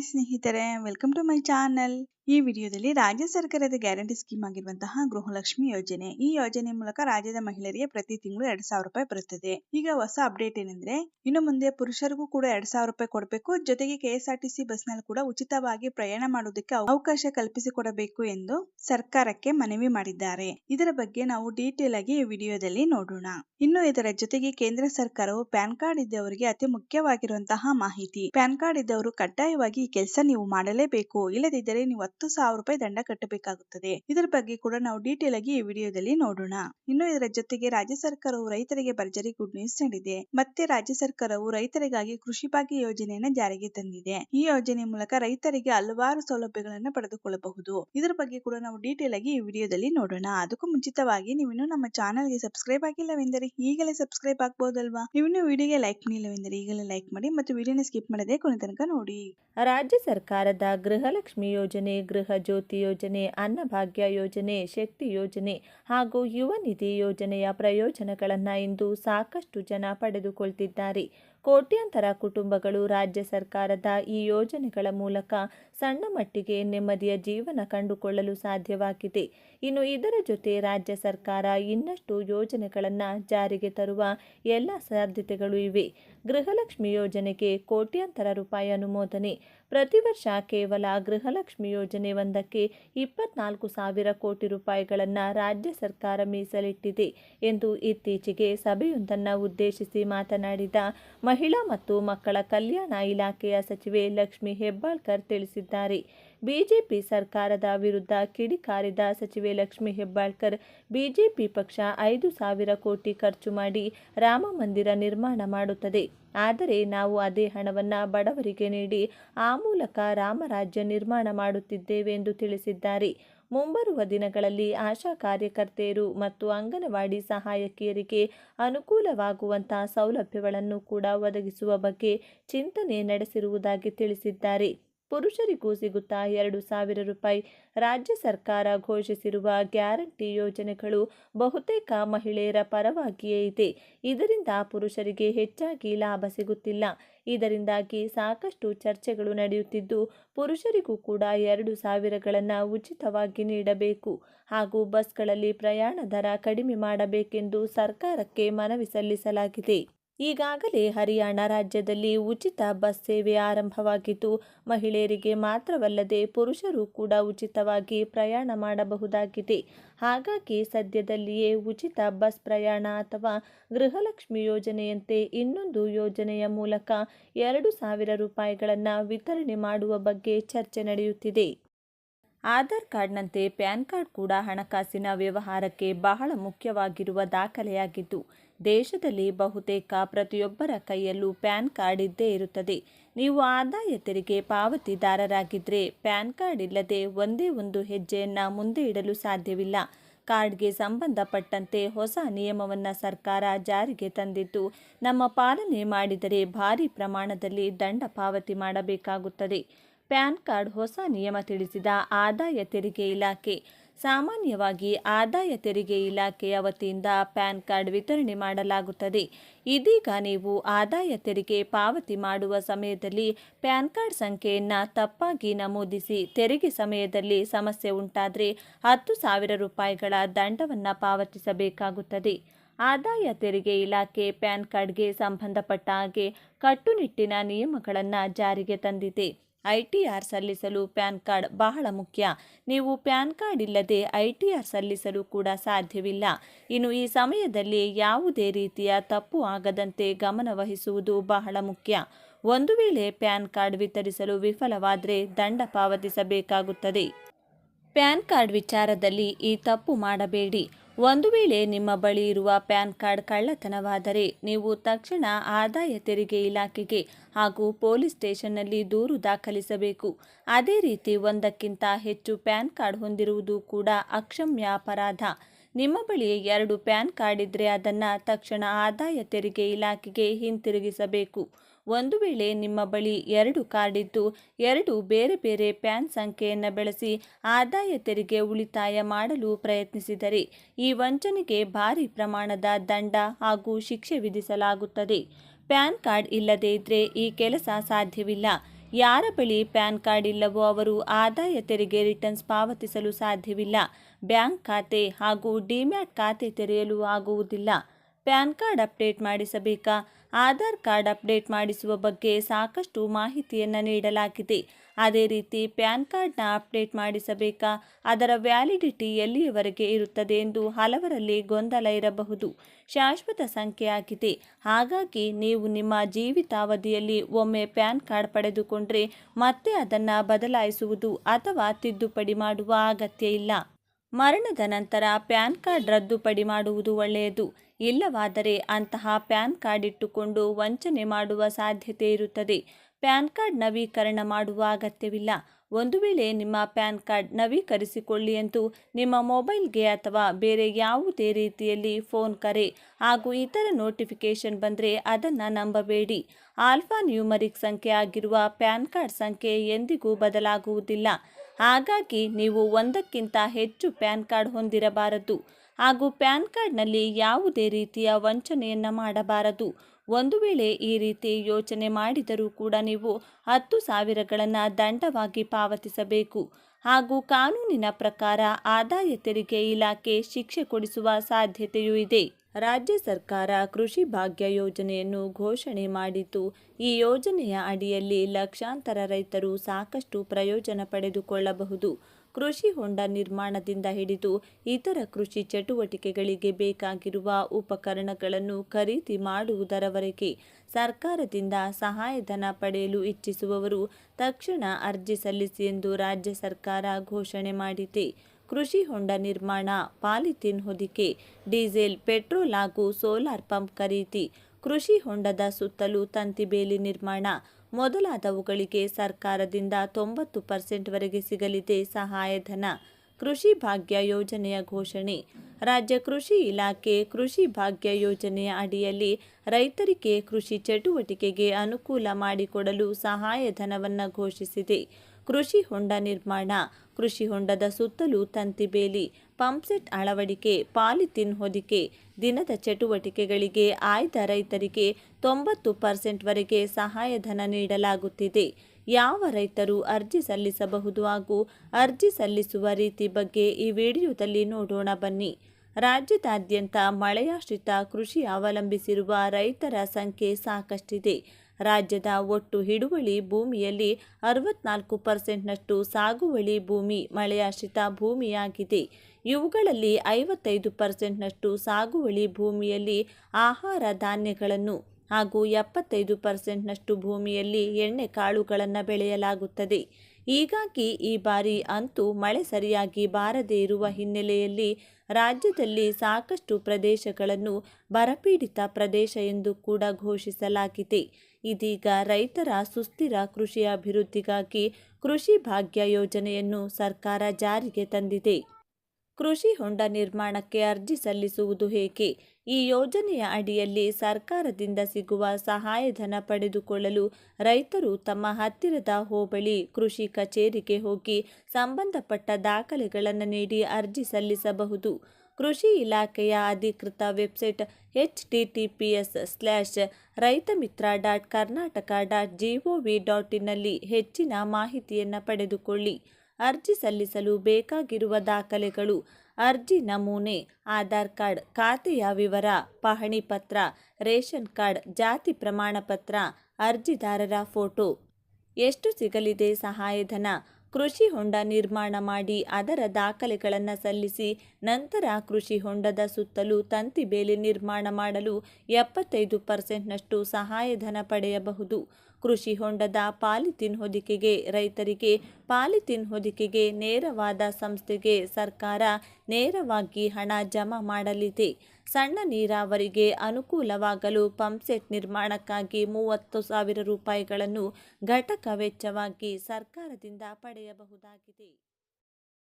Hi ಸ್ನೇಹಿತರೆ welcome to my channel ಈ ವಿಡಿಯೋದಲ್ಲಿ ರಾಜ್ಯ ಸರ್ಕಾರದ ಗ್ಯಾರಂಟಿ ಸ್ಕೀಮ್ ಆಗಿರುವಂತಹ ಗೃಹಲಕ್ಷ್ಮಿ ಯೋಜನೆ. ಈ ಯೋಜನೆ ಮೂಲಕ ರಾಜ್ಯದ ಮಹಿಳೆಯರಿಗೆ ಪ್ರತಿ ತಿಂಗಳು ಎರಡ್ ಸಾವಿರ ರೂಪಾಯಿ ಬರುತ್ತದೆ. ಈಗ ಹೊಸ ಅಪ್ಡೇಟ್ ಏನಂದ್ರೆ, ಇನ್ನು ಮುಂದೆ ಪುರುಷರಿಗೂ ಕೂಡ ಎರಡ್ ಸಾವಿರ ರೂಪಾಯಿ ಕೊಡಬೇಕು. ಜೊತೆಗೆ ಕೆಎಸ್ಆರ್ಟಿಸಿ ಬಸ್ನಲ್ಲಿ ಕೂಡ ಉಚಿತವಾಗಿ ಪ್ರಯಾಣ ಮಾಡುವುದಕ್ಕೆ ಅವಕಾಶ ಕಲ್ಪಿಸಿಕೊಡಬೇಕು ಎಂದು ಸರ್ಕಾರಕ್ಕೆ ಮನವಿ ಮಾಡಿದ್ದಾರೆ. ಇದರ ಬಗ್ಗೆ ನಾವು ಡೀಟೇಲ್ ಆಗಿ ಈ ವಿಡಿಯೋದಲ್ಲಿ ನೋಡೋಣ. ಇನ್ನು ಇದರ ಜೊತೆಗೆ ಕೇಂದ್ರ ಸರ್ಕಾರವು ಪ್ಯಾನ್ ಕಾರ್ಡ್ ಇದ್ದವರಿಗೆ ಅತಿ ಮುಖ್ಯವಾಗಿರುವಂತಹ ಮಾಹಿತಿ. ಪ್ಯಾನ್ ಕಾರ್ಡ್ ಇದ್ದವರು ಕಡ್ಡಾಯವಾಗಿ ಕೆಲಸ ನೀವು ಮಾಡಲೇಬೇಕು. ಇಲ್ಲದಿದ್ದರೆ ನೀವು ಹತ್ತು ಸಾವಿರ ರೂಪಾಯಿ ದಂಡ ಕಟ್ಟಬೇಕಾಗುತ್ತದೆ. ಇದರ ಬಗ್ಗೆ ಕೂಡ ನಾವು ಡೀಟೇಲ್ ಆಗಿ ಈ ವಿಡಿಯೋದಲ್ಲಿ ನೋಡೋಣ. ಇನ್ನು ಇದರ ಜೊತೆಗೆ ರಾಜ್ಯ ಸರ್ಕಾರವು ರೈತರಿಗೆ ಭರ್ಜರಿ ಗುಡ್ ನ್ಯೂಸ್ ನೀಡಿದೆ. ಮತ್ತೆ ರಾಜ್ಯ ಸರ್ಕಾರವು ರೈತರಿಗಾಗಿ ಕೃಷಿ ಭಾಗ್ಯ ಯೋಜನೆಯನ್ನು ಜಾರಿಗೆ ತಂದಿದೆ. ಈ ಯೋಜನೆ ಮೂಲಕ ರೈತರಿಗೆ ಹಲವಾರು ಸೌಲಭ್ಯಗಳನ್ನು ಪಡೆದುಕೊಳ್ಳಬಹುದು. ಇದರ ಬಗ್ಗೆ ಕೂಡ ನಾವು ಡೀಟೇಲ್ ಆಗಿ ಈ ವಿಡಿಯೋದಲ್ಲಿ ನೋಡೋಣ. ಅದಕ್ಕೂ ಮುಂಚಿತವಾಗಿ ನೀವಿನ್ನು ನಮ್ಮ ಚಾನಲ್ಗೆ ಸಬ್ಸ್ಕ್ರೈಬ್ ಆಗಿಲ್ಲವೆಂದರೆ ಈಗಲೇ ಸಬ್ಸ್ಕ್ರೈಬ್ ಆಗ್ಬಹುದಲ್ವಾ ನೀವಿನ್ನು ವಿಡಿಯೋಗೆ ಲೈಕ್ ಮಾಡಿಲ್ಲವೆಂದರೆ ಈಗಲೇ ಲೈಕ್ ಮಾಡಿ ಮತ್ತು ವಿಡಿಯೋನ ಸ್ಕಿಪ್ ಮಾಡದೆ ಕೊನೆ ತನಕ ನೋಡಿ. ರಾಜ್ಯ ಸರ್ಕಾರದ ಗೃಹಲಕ್ಷ್ಮಿ ಯೋಜನೆ, ಗೃಹ ಜ್ಯೋತಿ ಯೋಜನೆ, ಅನ್ನಭಾಗ್ಯ ಯೋಜನೆ, ಶಕ್ತಿ ಯೋಜನೆ ಹಾಗೂ ಯುವ ನಿಧಿ ಯೋಜನೆಯ ಪ್ರಯೋಜನಗಳನ್ನು ಇಂದು ಸಾಕಷ್ಟು ಜನ ಪಡೆದುಕೊಳ್ತಿದ್ದಾರೆ. ಕೋಟ್ಯಾಂತರ ಕುಟುಂಬಗಳು ರಾಜ್ಯ ಸರ್ಕಾರದ ಈ ಯೋಜನೆಗಳ ಮೂಲಕ ಸಣ್ಣ ಮಟ್ಟಿಗೆ ನೆಮ್ಮದಿಯ ಜೀವನ ಕಂಡುಕೊಳ್ಳಲು ಸಾಧ್ಯವಾಗಿದೆ. ಇನ್ನು ಇದರ ಜೊತೆ ರಾಜ್ಯ ಸರ್ಕಾರ ಇನ್ನಷ್ಟು ಯೋಜನೆಗಳನ್ನು ಜಾರಿಗೆ ತರುವ ಎಲ್ಲ ಸಾಧ್ಯತೆಗಳು ಇವೆ. ಗೃಹಲಕ್ಷ್ಮಿ ಯೋಜನೆಗೆ ಕೋಟ್ಯಾಂತರ ರೂಪಾಯಿ ಅನುಮೋದನೆ. ಪ್ರತಿ ವರ್ಷ ಕೇವಲ ಗೃಹಲಕ್ಷ್ಮಿ ಯೋಜನೆ ಒಂದಕ್ಕೆ ಇಪ್ಪತ್ನಾಲ್ಕು ಸಾವಿರ ಕೋಟಿ ರೂಪಾಯಿಗಳನ್ನು ರಾಜ್ಯ ಸರ್ಕಾರ ಮೀಸಲಿಟ್ಟಿದೆ ಎಂದು ಇತ್ತೀಚೆಗೆ ಸಭೆಯೊಂದನ್ನು ಉದ್ದೇಶಿಸಿ ಮಾತನಾಡಿದ ಮಹಿಳಾ ಮತ್ತು ಮಕ್ಕಳ ಕಲ್ಯಾಣ ಇಲಾಖೆಯ ಸಚಿವೆ ಲಕ್ಷ್ಮಿ ಹೆಬ್ಬಾಳ್ಕರ್ ತಿಳಿಸಿದ್ದಾರೆ. ಬಿಜೆಪಿ ಸರ್ಕಾರದ ವಿರುದ್ಧ ಕಿಡಿಕಾರಿದ ಸಚಿವೆ ಲಕ್ಷ್ಮಿ ಹೆಬ್ಬಾಳ್ಕರ್ ಬಿಜೆಪಿ ಪಕ್ಷ ಐದು ಸಾವಿರ ಕೋಟಿ ಖರ್ಚು ಮಾಡಿ ರಾಮ ಮಂದಿರ ನಿರ್ಮಾಣ ಮಾಡುತ್ತದೆ. ಆದರೆ ನಾವು ಅದೇ ಹಣವನ್ನು ಬಡವರಿಗೆ ನೀಡಿ ಆ ಮೂಲಕ ರಾಮರಾಜ್ಯ ನಿರ್ಮಾಣ ಮಾಡುತ್ತಿದ್ದೇವೆ ಎಂದು ತಿಳಿಸಿದ್ದಾರೆ. ಮುಂಬರುವ ದಿನಗಳಲ್ಲಿ ಆಶಾ ಕಾರ್ಯಕರ್ತೆಯರು ಮತ್ತು ಅಂಗನವಾಡಿ ಸಹಾಯಕಿಯರಿಗೆ ಅನುಕೂಲವಾಗುವಂತಹ ಸೌಲಭ್ಯಗಳನ್ನು ಕೂಡ ಒದಗಿಸುವ ಬಗ್ಗೆ ಚಿಂತನೆ ನಡೆಸಿರುವುದಾಗಿ ತಿಳಿಸಿದ್ದಾರೆ. ಪುರುಷರಿಗೂ ಸಿಗುತ್ತಾ ಎರಡು ಸಾವಿರ ರೂಪಾಯಿ. ರಾಜ್ಯ ಸರ್ಕಾರ ಘೋಷಿಸಿರುವ ಗ್ಯಾರಂಟಿ ಯೋಜನೆಗಳು ಬಹುತೇಕ ಮಹಿಳೆಯರ ಪರವಾಗಿಯೇ ಇದೆ. ಇದರಿಂದ ಪುರುಷರಿಗೆ ಹೆಚ್ಚಾಗಿ ಲಾಭ ಸಿಗುತ್ತಿಲ್ಲ. ಇದರಿಂದಾಗಿ ಸಾಕಷ್ಟು ಚರ್ಚೆಗಳು ನಡೆಯುತ್ತಿದ್ದು, ಪುರುಷರಿಗೂ ಕೂಡ ಎರಡು ಸಾವಿರಗಳನ್ನು ಉಚಿತವಾಗಿ ನೀಡಬೇಕು ಹಾಗೂ ಬಸ್ಗಳಲ್ಲಿ ಪ್ರಯಾಣ ದರ ಕಡಿಮೆ ಮಾಡಬೇಕೆಂದು ಸರ್ಕಾರಕ್ಕೆ ಮನವಿ ಸಲ್ಲಿಸಲಾಗಿದೆ. ಈಗಾಗಲೇ ಹರಿಯಾಣ ರಾಜ್ಯದಲ್ಲಿ ಉಚಿತ ಬಸ್ ಸೇವೆ ಆರಂಭವಾಗಿದ್ದು, ಮಹಿಳೆಯರಿಗೆ ಮಾತ್ರವಲ್ಲದೆ ಪುರುಷರು ಕೂಡ ಉಚಿತವಾಗಿ ಪ್ರಯಾಣ ಮಾಡಬಹುದಾಗಿದೆ. ಹಾಗಾಗಿ ಸದ್ಯದಲ್ಲಿಯೇ ಉಚಿತ ಬಸ್ ಪ್ರಯಾಣ ಅಥವಾ ಗೃಹಲಕ್ಷ್ಮಿ ಯೋಜನೆಯಂತೆ ಇನ್ನೊಂದು ಯೋಜನೆಯ ಮೂಲಕ ಎರಡು ಸಾವಿರ ರೂಪಾಯಿಗಳನ್ನು ವಿತರಣೆ ಮಾಡುವ ಬಗ್ಗೆ ಚರ್ಚೆ ನಡೆಯುತ್ತಿದೆ. ಆಧಾರ್ ಕಾರ್ಡ್ನಂತೆ ಪ್ಯಾನ್ ಕಾರ್ಡ್ ಕೂಡ ಹಣಕಾಸಿನ ವ್ಯವಹಾರಕ್ಕೆ ಬಹಳ ಮುಖ್ಯವಾಗಿರುವ ದಾಖಲೆಯಾಗಿದ್ದು ದೇಶದಲ್ಲಿ ಬಹುತೇಕ ಪ್ರತಿಯೊಬ್ಬರ ಕೈಯಲ್ಲೂ ಪ್ಯಾನ್ ಕಾರ್ಡ್ ಇದ್ದೇ ಇರುತ್ತದೆ. ನೀವು ಆದಾಯ ತೆರಿಗೆ ಪಾವತಿದಾರರಾಗಿದ್ದರೆ ಪ್ಯಾನ್ ಕಾರ್ಡ್ ಇಲ್ಲದೆ ಒಂದೇ ಒಂದು ಹೆಜ್ಜೆಯನ್ನು ಮುಂದೆ ಇಡಲು ಸಾಧ್ಯವಿಲ್ಲ. ಕಾರ್ಡ್ಗೆ ಸಂಬಂಧಪಟ್ಟಂತೆ ಹೊಸ ನಿಯಮವನ್ನು ಸರ್ಕಾರ ಜಾರಿಗೆ ತಂದಿದ್ದು, ನಮ್ಮ ಪಾಲನೆ ಮಾಡಿದರೆ ಭಾರಿ ಪ್ರಮಾಣದಲ್ಲಿ ದಂಡ ಪಾವತಿ ಮಾಡಬೇಕಾಗುತ್ತದೆ. ಪ್ಯಾನ್ ಕಾರ್ಡ್ ಹೊಸ ನಿಯಮ ತಿಳಿಸಿದ ಆದಾಯ ತೆರಿಗೆ ಇಲಾಖೆ ಸಾಮಾನ್ಯವಾಗಿ ಆದಾಯ ತೆರಿಗೆ ಇಲಾಖೆಯ ವತಿಯಿಂದ ಪ್ಯಾನ್ ಕಾರ್ಡ್ ವಿತರಣೆ ಮಾಡಲಾಗುತ್ತದೆ. ಇದೀಗ ನೀವು ಆದಾಯ ತೆರಿಗೆ ಪಾವತಿ ಮಾಡುವ ಸಮಯದಲ್ಲಿ ಪ್ಯಾನ್ ಕಾರ್ಡ್ ಸಂಖ್ಯೆಯನ್ನು ತಪ್ಪಾಗಿ ನಮೂದಿಸಿ ತೆರಿಗೆ ಸಮಯದಲ್ಲಿ ಸಮಸ್ಯೆ ಉಂಟಾದರೆ ಹತ್ತು ಸಾವಿರ ರೂಪಾಯಿಗಳ ದಂಡವನ್ನು ಪಾವತಿಸಬೇಕಾಗುತ್ತದೆ. ಆದಾಯ ತೆರಿಗೆ ಇಲಾಖೆ ಪ್ಯಾನ್ ಕಾರ್ಡ್ಗೆ ಸಂಬಂಧಪಟ್ಟ ಹಾಗೆ ಕಟ್ಟುನಿಟ್ಟಿನ ನಿಯಮಗಳನ್ನು ಜಾರಿಗೆ ತಂದಿದೆ. ಐಟಿಆರ್ ಸಲ್ಲಿಸಲು ಪ್ಯಾನ್ ಕಾರ್ಡ್ ಬಹಳ ಮುಖ್ಯ. ನೀವು ಪ್ಯಾನ್ ಕಾರ್ಡ್ ಇಲ್ಲದೆ ಐಟಿಆರ್ ಸಲ್ಲಿಸಲು ಕೂಡ ಸಾಧ್ಯವಿಲ್ಲ. ಇನ್ನು ಈ ಸಮಯದಲ್ಲಿ ಯಾವುದೇ ರೀತಿಯ ತಪ್ಪು ಆಗದಂತೆ ಗಮನವಹಿಸುವುದು ಬಹಳ ಮುಖ್ಯ. ಒಂದು ವೇಳೆ ಪ್ಯಾನ್ ಕಾರ್ಡ್ ವಿತರಿಸಲು ವಿಫಲವಾದರೆ ದಂಡ ಪಾವತಿಸಬೇಕಾಗುತ್ತದೆ. ಪ್ಯಾನ್ ಕಾರ್ಡ್ ವಿಚಾರದಲ್ಲಿ ಈ ತಪ್ಪು ಮಾಡಬೇಡಿ. ಒಂದು ವೇಳೆ ನಿಮ್ಮ ಬಳಿ ಇರುವ ಪ್ಯಾನ್ ಕಾರ್ಡ್ ಕಳ್ಳತನವಾದರೆ ನೀವು ತಕ್ಷಣ ಆದಾಯ ತೆರಿಗೆ ಇಲಾಖೆಗೆ ಹಾಗೂ ಪೊಲೀಸ್ ಸ್ಟೇಷನ್ನಲ್ಲಿ ದೂರು ದಾಖಲಿಸಬೇಕು. ಅದೇ ರೀತಿ ಒಂದಕ್ಕಿಂತ ಹೆಚ್ಚು ಪ್ಯಾನ್ ಕಾರ್ಡ್ ಹೊಂದಿರುವುದು ಕೂಡ ಅಕ್ಷಮ್ಯ ಅಪರಾಧ. ನಿಮ್ಮ ಬಳಿ ಎರಡು ಪ್ಯಾನ್ ಕಾರ್ಡ್ ಇದ್ದರೆ ಅದನ್ನು ತಕ್ಷಣ ಆದಾಯ ತೆರಿಗೆ ಇಲಾಖೆಗೆ ಹಿಂತಿರುಗಿಸಬೇಕು. ಒಂದು ವೇಳೆ ನಿಮ್ಮ ಬಳಿ ಎರಡು ಕಾರ್ಡ್ ಇದ್ದು, ಎರಡು ಬೇರೆ ಬೇರೆ ಪ್ಯಾನ್ ಸಂಖ್ಯೆಯನ್ನು ಬಳಸಿ ಆದಾಯ ತೆರಿಗೆ ಉಳಿತಾಯ ಮಾಡಲು ಪ್ರಯತ್ನಿಸಿದರೆ ಈ ವಂಚನೆಗೆ ಭಾರಿ ಪ್ರಮಾಣದ ದಂಡ ಹಾಗೂ ಶಿಕ್ಷೆ ವಿಧಿಸಲಾಗುತ್ತದೆ. ಪ್ಯಾನ್ ಕಾರ್ಡ್ ಇಲ್ಲದೇ ಇದ್ದರೆ ಈ ಕೆಲಸ ಸಾಧ್ಯವಿಲ್ಲ. ಯಾರ ಬಳಿ ಪ್ಯಾನ್ ಕಾರ್ಡ್ ಇಲ್ಲವೋ ಅವರು ಆದಾಯ ತೆರಿಗೆ ರಿಟರ್ನ್ಸ್ ಪಾವತಿಸಲು ಸಾಧ್ಯವಿಲ್ಲ. ಬ್ಯಾಂಕ್ ಖಾತೆ ಹಾಗೂ ಡಿಮ್ಯಾಟ್ ಖಾತೆ ತೆರೆಯಲು ಆಗುವುದಿಲ್ಲ. ಪ್ಯಾನ್ ಕಾರ್ಡ್ ಅಪ್ಡೇಟ್ ಮಾಡಿಸಬೇಕಾ? ಆಧಾರ್ ಕಾರ್ಡ್ ಅಪ್ಡೇಟ್ ಮಾಡಿಸುವ ಬಗ್ಗೆ ಸಾಕಷ್ಟು ಮಾಹಿತಿಯನ್ನು ನೀಡಲಾಗಿದೆ. ಅದೇ ರೀತಿ ಪ್ಯಾನ್ ಕಾರ್ಡ್ನ ಅಪ್ಡೇಟ್ ಮಾಡಿಸಬೇಕಾ? ಅದರ ವ್ಯಾಲಿಡಿಟಿ ಎಲ್ಲಿಯವರೆಗೆ ಇರುತ್ತದೆ ಎಂದು ಹಲವರಲ್ಲಿ ಗೊಂದಲ ಇರಬಹುದು. ಶಾಶ್ವತ ಸಂಖ್ಯೆಯಾಗಿದೆ ಹಾಗಾಗಿ ನೀವು ನಿಮ್ಮ ಜೀವಿತಾವಧಿಯಲ್ಲಿ ಒಮ್ಮೆ ಪ್ಯಾನ್ ಕಾರ್ಡ್ ಪಡೆದುಕೊಂಡ್ರೆ ಮತ್ತೆ ಅದನ್ನು ಬದಲಾಯಿಸುವುದು ಅಥವಾ ತಿದ್ದುಪಡಿ ಮಾಡುವ ಅಗತ್ಯ ಇಲ್ಲ. ಮರಣದ ನಂತರ ಪ್ಯಾನ್ ಕಾರ್ಡ್ ರದ್ದುಪಡಿ ಮಾಡುವುದು ಒಳ್ಳೆಯದು. ಇಲ್ಲವಾದರೆ ಅಂತಹ ಪ್ಯಾನ್ ಕಾರ್ಡ್ ಇಟ್ಟುಕೊಂಡು ವಂಚನೆ ಮಾಡುವ ಸಾಧ್ಯತೆ ಇರುತ್ತದೆ. ಪ್ಯಾನ್ ಕಾರ್ಡ್ ನವೀಕರಣ ಮಾಡುವ ಅಗತ್ಯವಿಲ್ಲ. ಒಂದು ವೇಳೆ ನಿಮ್ಮ ಪ್ಯಾನ್ ಕಾರ್ಡ್ ನವೀಕರಿಸಿಕೊಳ್ಳಿ ಎಂದು ನಿಮ್ಮ ಮೊಬೈಲ್ಗೆ ಅಥವಾ ಬೇರೆ ಯಾವುದೇ ರೀತಿಯಲ್ಲಿ ಫೋನ್ ಕರೆ ಹಾಗೂ ಇತರ ನೋಟಿಫಿಕೇಷನ್ ಬಂದರೆ ಅದನ್ನು ನಂಬಬೇಡಿ. ಆಲ್ಫಾ ನ್ಯೂಮರಿಕ್ ಸಂಖ್ಯೆ ಆಗಿರುವ ಪ್ಯಾನ್ ಕಾರ್ಡ್ ಸಂಖ್ಯೆ ಎಂದಿಗೂ ಬದಲಾಗುವುದಿಲ್ಲ. ಹಾಗಾಗಿ ನೀವು ಒಂದಕ್ಕಿಂತ ಹೆಚ್ಚು ಪ್ಯಾನ್ ಕಾರ್ಡ್ ಹೊಂದಿರಬಾರದು. ಹಾಗೂ ಪ್ಯಾನ್ ಕಾರ್ಡ್ನಲ್ಲಿ ಯಾವುದೇ ರೀತಿಯ ವಂಚನೆಯನ್ನು ಮಾಡಬಾರದು. ಒಂದು ವೇಳೆ ಈ ರೀತಿ ಯೋಚನೆ ಮಾಡಿದರೂ ಕೂಡ ನೀವು ಹತ್ತು ಸಾವಿರಗಳನ್ನು ದಂಡವಾಗಿ ಪಾವತಿಸಬೇಕು. ಹಾಗೂ ಕಾನೂನಿನ ಪ್ರಕಾರ ಆದಾಯ ತೆರಿಗೆ ಇಲಾಖೆ ಶಿಕ್ಷೆ ಕೊಡಿಸುವ ಸಾಧ್ಯತೆಯೂ ಇದೆ. ರಾಜ್ಯ ಸರ್ಕಾರ ಕೃಷಿ ಭಾಗ್ಯ ಯೋಜನೆಯನ್ನು ಘೋಷಣೆ ಮಾಡಿತು. ಈ ಯೋಜನೆಯ ಅಡಿಯಲ್ಲಿ ಲಕ್ಷಾಂತರ ರೈತರು ಸಾಕಷ್ಟು ಪ್ರಯೋಜನ ಪಡೆದುಕೊಳ್ಳಬಹುದು. ಕೃಷಿ ಹೊಂಡ ನಿರ್ಮಾಣದಿಂದ ಹಿಡಿದು ಇತರ ಕೃಷಿ ಚಟುವಟಿಕೆಗಳಿಗೆ ಬೇಕಾಗಿರುವ ಉಪಕರಣಗಳನ್ನು ಖರೀದಿ ಮಾಡುವುದರವರೆಗೆ ಸರ್ಕಾರದಿಂದ ಸಹಾಯಧನ ಪಡೆಯಲು ಇಚ್ಛಿಸುವವರು ತಕ್ಷಣ ಅರ್ಜಿ ಸಲ್ಲಿಸಿ ಎಂದು ರಾಜ್ಯ ಸರ್ಕಾರ ಘೋಷಣೆ ಮಾಡಿದೆ. ಕೃಷಿ ಹೊಂಡ ನಿರ್ಮಾಣ, ಪಾಲಿಥಿನ್ ಹೊದಿಕೆ, ಡೀಸೆಲ್, ಪೆಟ್ರೋಲ್ ಹಾಗೂ ಸೋಲಾರ್ ಪಂಪ್ ಖರೀದಿ, ಕೃಷಿ ಹೊಂಡದ ಸುತ್ತಲೂ ತಂತಿ ಬೇಲಿ ನಿರ್ಮಾಣ ಮೊದಲಾದವುಗಳಿಗೆ ಸರ್ಕಾರದಿಂದ ತೊಂಬತ್ತು ಪರ್ಸೆಂಟ್ವರೆಗೆ ಸಿಗಲಿದೆ ಸಹಾಯಧನ, ಕೃಷಿ ಭಾಗ್ಯ ಯೋಜನೆಯ ಘೋಷಣೆ. ರಾಜ್ಯ ಕೃಷಿ ಇಲಾಖೆ ಕೃಷಿ ಭಾಗ್ಯ ಯೋಜನೆಯ ಅಡಿಯಲ್ಲಿ ರೈತರಿಗೆ ಕೃಷಿ ಚಟುವಟಿಕೆಗೆ ಅನುಕೂಲ ಮಾಡಿಕೊಡಲು ಸಹಾಯಧನವನ್ನು ಘೋಷಿಸಿದೆ. ಕೃಷಿ ಹೊಂಡ ನಿರ್ಮಾಣ ಕೃಷಿ ಹೊಂಡದ ಸುತ್ತಲೂ ತಂತಿ ಬೇಲಿ, ಪಂಪ್ಸೆಟ್ ಅಳವಡಿಕೆ, ಪಾಲಿಥಿನ್ ಹೊದಿಕೆ, ದಿನದ ಚಟುವಟಿಕೆಗಳಿಗೆ ಆಯ್ದ ರೈತರಿಗೆ ತೊಂಬತ್ತು ಪರ್ಸೆಂಟ್ವರೆಗೆ ಸಹಾಯಧನ ನೀಡಲಾಗುತ್ತಿದೆ. ಯಾವ ರೈತರು ಅರ್ಜಿ ಸಲ್ಲಿಸಬಹುದು ಹಾಗೂ ಅರ್ಜಿ ಸಲ್ಲಿಸುವ ರೀತಿ ಬಗ್ಗೆ ಈ ವಿಡಿಯೋದಲ್ಲಿ ನೋಡೋಣ ಬನ್ನಿ. ರಾಜ್ಯದಾದ್ಯಂತ ಮಳೆಯಾಶ್ರಿತ ಕೃಷಿ ಅವಲಂಬಿಸಿರುವ ರೈತರ ಸಂಖ್ಯೆ ಸಾಕಷ್ಟಿದೆ. ರಾಜ್ಯದ ಒಟ್ಟು ಹಿಡುವಳಿ ಭೂಮಿಯಲ್ಲಿ ಅರವತ್ನಾಲ್ಕು ಪರ್ಸೆಂಟ್ನಷ್ಟು ಸಾಗುವಳಿ ಭೂಮಿ ಮಳೆಯಾಶ್ರಿತ ಭೂಮಿಯಾಗಿದೆ. ಇವುಗಳಲ್ಲಿ ಐವತ್ತೈದು ಪರ್ಸೆಂಟ್ನಷ್ಟು ಸಾಗುವಳಿ ಭೂಮಿಯಲ್ಲಿ ಆಹಾರ ಧಾನ್ಯಗಳನ್ನು ಹಾಗೂ ಎಪ್ಪತ್ತೈದು ಪರ್ಸೆಂಟ್ನಷ್ಟು ಭೂಮಿಯಲ್ಲಿ ಎಣ್ಣೆ ಕಾಳುಗಳನ್ನು ಬೆಳೆಯಲಾಗುತ್ತದೆ. ಹೀಗಾಗಿ ಈ ಬಾರಿ ಅಂತೂ ಮಳೆ ಸರಿಯಾಗಿ ಬಾರದೇ ಇರುವ ಹಿನ್ನೆಲೆಯಲ್ಲಿ ರಾಜ್ಯದಲ್ಲಿ ಸಾಕಷ್ಟು ಪ್ರದೇಶಗಳನ್ನು ಬರಪೀಡಿತ ಪ್ರದೇಶ ಎಂದು ಕೂಡ ಘೋಷಿಸಲಾಗಿದೆ. ಇದೀಗ ರೈತರ ಸುಸ್ಥಿರ ಕೃಷಿ ಅಭಿವೃದ್ಧಿಗಾಗಿ ಕೃಷಿ ಭಾಗ್ಯ ಯೋಜನೆಯನ್ನು ಸರ್ಕಾರ ಜಾರಿಗೆ ತಂದಿದೆ. ಕೃಷಿ ಹೊಂಡ ನಿರ್ಮಾಣಕ್ಕೆ ಅರ್ಜಿ ಸಲ್ಲಿಸುವುದು ಹೇಗೆ? ಈ ಯೋಜನೆಯ ಅಡಿಯಲ್ಲಿ ಸರ್ಕಾರದಿಂದ ಸಿಗುವ ಸಹಾಯಧನ ಪಡೆದುಕೊಳ್ಳಲು ರೈತರು ತಮ್ಮ ಹತ್ತಿರದ ಹೋಬಳಿ ಕೃಷಿ ಕಚೇರಿಗೆ ಹೋಗಿ ಸಂಬಂಧಪಟ್ಟ ದಾಖಲೆಗಳನ್ನು ನೀಡಿ ಅರ್ಜಿ ಸಲ್ಲಿಸಬಹುದು. ಕೃಷಿ ಇಲಾಖೆಯ ಅಧಿಕೃತ website H T T P S slash Raita Mitra dot Karnataka dot G O V dot ಇನ್ನಲ್ಲಿ ಹೆಚ್ಚಿನ ಮಾಹಿತಿಯನ್ನು ಪಡೆದುಕೊಳ್ಳಿ. ಅರ್ಜಿ ಸಲ್ಲಿಸಲು ಬೇಕಾಗಿರುವ ದಾಖಲೆಗಳು, ಅರ್ಜಿ ನಮೂನೆ, ಆಧಾರ್ ಕಾರ್ಡ್, ಖಾತೆಯ ವಿವರ, ಪಹಣಿ ಪತ್ರ, ರೇಷನ್ ಕಾರ್ಡ್, ಜಾತಿ ಪ್ರಮಾಣ ಪತ್ರ ಅರ್ಜಿದಾರರ ಫೋಟೋ. ಎಷ್ಟು ಸಿಗಲಿದೆ ಸಹಾಯಧನ? ಕೃಷಿ ಹೊಂಡ ನಿರ್ಮಾಣ ಮಾಡಿ ಅದರ ದಾಖಲೆಗಳನ್ನು ಸಲ್ಲಿಸಿ ನಂತರ ಕೃಷಿ ಹೊಂಡದ ಸುತ್ತಲೂ ತಂತಿ ಬೇಲಿ ನಿರ್ಮಾಣ ಮಾಡಲು ಎಪ್ಪತ್ತೈದು ಪರ್ಸೆಂಟ್ನಷ್ಟು ಸಹಾಯಧನ ಪಡೆಯಬಹುದು. ಕೃಷಿ ಹೊಂಡದ ಪಾಲಿಥಿನ್ ಹೊದಿಕೆಗೆ ರೈತರಿಗೆ ಪಾಲಿಥೀನ್ ಹೊದಿಕೆಗೆ ನೇರವಾದ ಸಂಸ್ಥೆಗೆ ಸರ್ಕಾರ ನೇರವಾಗಿ ಹಣ ಜಮಾ ಮಾಡಲಿದೆ. ಸಣ್ಣ ನೀರಾವರಿಗೆ ಅನುಕೂಲವಾಗಲು ಪಂಪ್ಸೆಟ್ ನಿರ್ಮಾಣಕ್ಕಾಗಿ ಮೂವತ್ತು ಸಾವಿರ ರೂಪಾಯಿಗಳನ್ನು ಘಟಕ ವೆಚ್ಚವಾಗಿ ಸರ್ಕಾರದಿಂದ ಪಡೆಯಬಹುದಾಗಿದೆ.